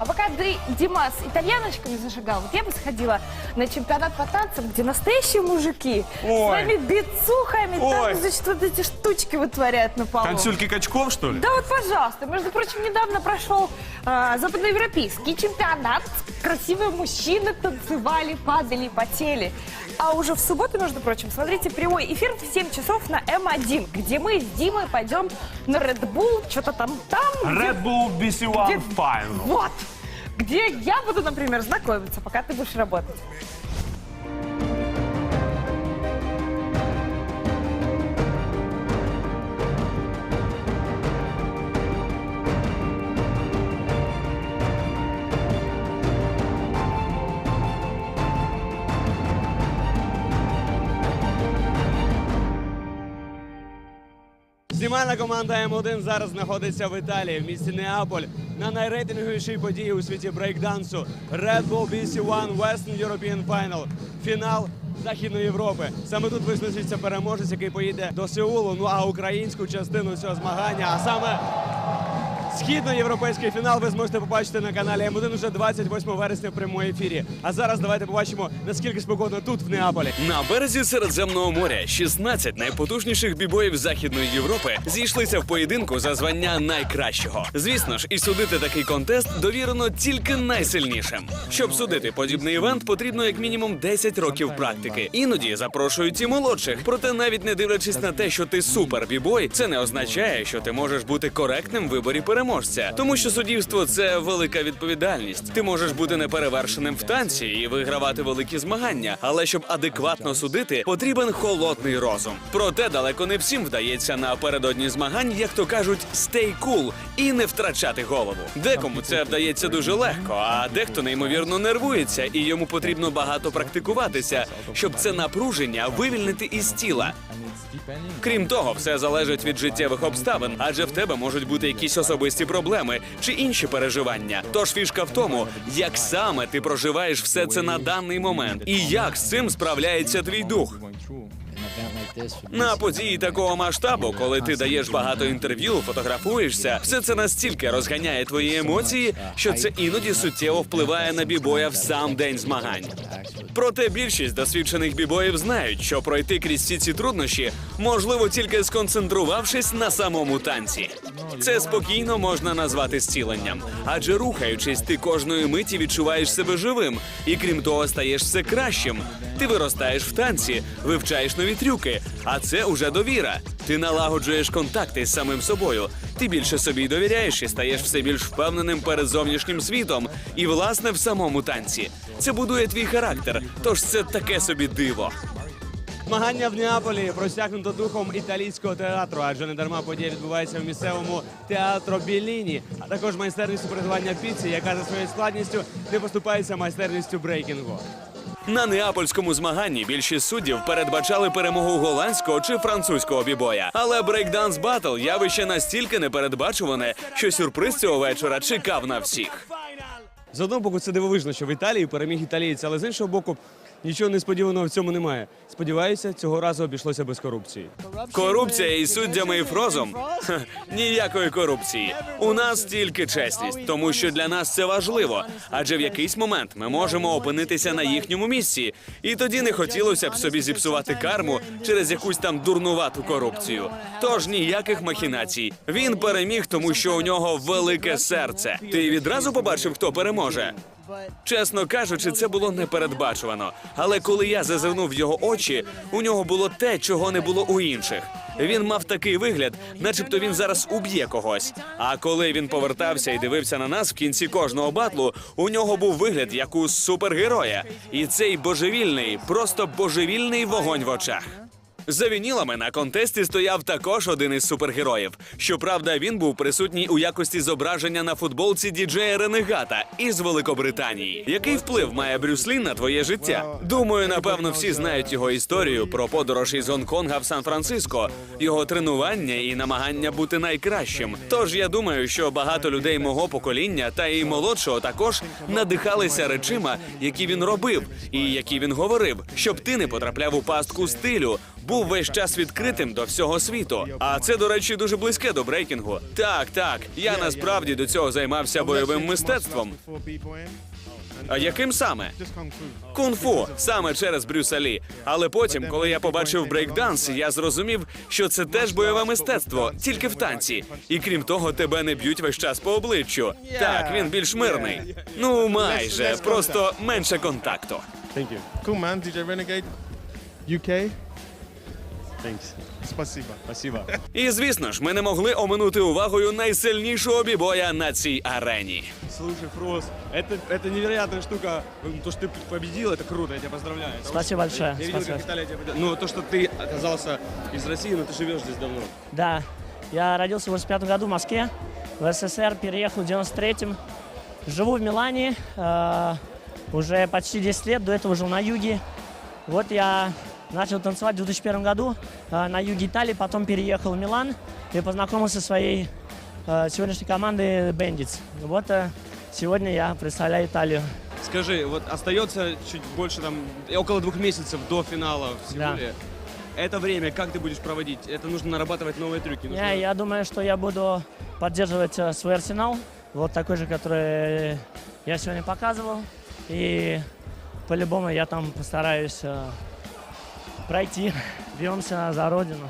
А пока Ди- Дима с итальяночками зажигал, вот я бы сходила на чемпионат по танцам, где настоящие мужики Ой. своими бицухами Ой. там, значит, вот эти штучки вытворяют на полу. Танцюльки Качков, что ли? Да вот, пожалуйста. Между прочим, недавно прошел а, западноевропейский чемпионат. Красивые мужчины танцевали, падали, потели. А уже в субботу, между прочим, смотрите прямой эфир в 7 часов на М1, где мы с Димой пойдем на Red Bull, что-то там там. где- Red Bull BC1 Где- Final. Вот. Где я буду, например, знакомиться, пока ты будешь работать. Знімальна команда М1 зараз знаходиться в Італії, в місті Неаполь, на найрейтинговішій події у світі брейкдансу Red Bull BC1 Western European Final. Фінал Західної Європи. Саме тут визначиться переможець, який поїде до Сеулу. Ну а українську частину цього змагання, а саме східноєвропейський фінал, ви зможете побачити на каналі М1 уже 28 вересня в прямому ефірі. А зараз давайте побачимо, наскільки спокійно тут, в Неаполі. На березі Середземного моря 16 найпотужніших бібоїв Західної Європи зійшлися в поєдинку за звання найкращого. Звісно ж, і судити такий контест довірено тільки найсильнішим. Щоб судити подібний івент, потрібно як мінімум 10 років практики. Іноді запрошують і молодших. Проте, навіть не дивлячись на те, що ти супер бібой, це не означає, що ти можеш бути коректним в виборі переможця, тому що суддівство – це велика відповідальність. Ти можеш бути неперевершеним в танці і вигравати великі змагання, але щоб адекватно судити, потрібен холодний розум. Проте далеко не всім вдається напередодні змагань, як то кажуть, stay cool і не втрачати голову. Декому це вдається дуже легко, а дехто неймовірно нервується, і йому потрібно багато практикуватися, щоб це напруження вивільнити із тіла. Крім того, все залежить від життєвих обставин, адже в тебе можуть бути якісь особисті проблеми чи інші переживання. Тож фішка в тому, як саме ти проживаєш все це на даний момент, і як з цим справляється твій дух. На події такого масштабу, коли ти даєш багато інтерв'ю, фотографуєшся, все це настільки розганяє твої емоції, що це іноді суттєво впливає на бібоя в сам день змагань. Проте більшість досвідчених бібоїв знають, що пройти крізь всі ці труднощі можливо тільки сконцентрувавшись на самому танці. Це спокійно можна назвати зціленням, адже рухаючись, ти кожної миті відчуваєш себе живим, і крім того, стаєш все кращим. Ти виростаєш в танці, вивчаєш нові трюки, а це уже довіра. Ти налагоджуєш контакти з самим собою. Ти більше собі довіряєш і стаєш все більш впевненим перед зовнішнім світом, і власне в самому танці. Це будує твій характер, тож це таке собі диво. Змагання в Неаполі просякнуто духом італійського театру, адже не дарма подія відбувається в місцевому театро Біліні, а також майстерністю приготування піці, яка за своєю складністю не поступається майстерністю брейкінгу. На неапольському змаганні більшість суддів передбачали перемогу голландського чи французького бібоя. Але брейкданс батл явище настільки непередбачуване, що сюрприз цього вечора чекав на всіх. З одного боку, це дивовижно, що в Італії переміг італієць, але з іншого боку, нічого несподіваного в цьому немає. Сподіваюся, цього разу обійшлося без корупції. Корупція із суддями і фрозом? Ха, ніякої корупції. У нас тільки чесність, тому що для нас це важливо. Адже в якийсь момент ми можемо опинитися на їхньому місці, і тоді не хотілося б собі зіпсувати карму через якусь там дурнувату корупцію. Тож ніяких махінацій. Він переміг, тому що у нього велике серце. Ти відразу побачив, хто переможе. Чесно кажучи, це було непередбачувано. Але коли я зазирнув в його очі, у нього було те, чого не було у інших. Він мав такий вигляд, начебто він зараз уб'є когось. А коли він повертався і дивився на нас в кінці кожного батлу, у нього був вигляд як у супергероя. І цей божевільний, просто божевільний вогонь в очах. За вінілами на контесті стояв також один із супергероїв. Щоправда, він був присутній у якості зображення на футболці діджея Ренегата із Великобританії. Який вплив має Брюс Лі на твоє життя? Думаю, напевно, всі знають його історію про подорож із Гонконга в Сан-Франциско, його тренування і намагання бути найкращим. Тож я думаю, що багато людей мого покоління та і молодшого також надихалися речима, які він робив, і які він говорив, щоб ти не потрапляв у пастку стилю, був весь час відкритим до всього світу. А це, до речі, дуже близьке до брейкінгу. Так, так. Я насправді до цього займався бойовим мистецтвом. А яким саме? Кунг-фу, саме через Брюса Лі. Але потім, коли я побачив брейкданс, я зрозумів, що це теж бойове мистецтво, тільки в танці. І крім того, тебе не б'ють весь час по обличчю. Так, він більш мирний. Ну, майже, просто менше контакту. Thank you. DJ Renegade, UK. Thanks. Спасибо. Спасибо. І звісно ж, ми не могли оминути увагою найсильнішого бібоя на цій арені. Слушай, Фрос, это, это невероятная штука. То, что ты победил, это круто, я тебя поздравляю. Это Спасибо очень круто. большое, Я видел, спасибо. как Италия тебя поддержала. Ну, то, что ты оказался из России, но ты живешь здесь давно. Да, я родился в 85 году в Москве, в СССР, переехал в 93-м. Живу в Милане э, уже почти 10 лет, до этого жил на юге. Вот я начал танцевать в 2001 году э, на юге Италии, потом переехал в Милан и познакомился со своей э, сегодняшней командой Bandits. Вот э, сегодня я представляю Италию. Скажи, вот остается чуть больше там, около двух месяцев до финала в Да. Сеуле. Это время как ты будешь проводить? Это нужно нарабатывать новые трюки. нужно- Я, я думаю, что я буду поддерживать свой арсенал, вот такой же, который я сегодня показывал. И по-любому я там постараюсь пройти, бьемся за родину.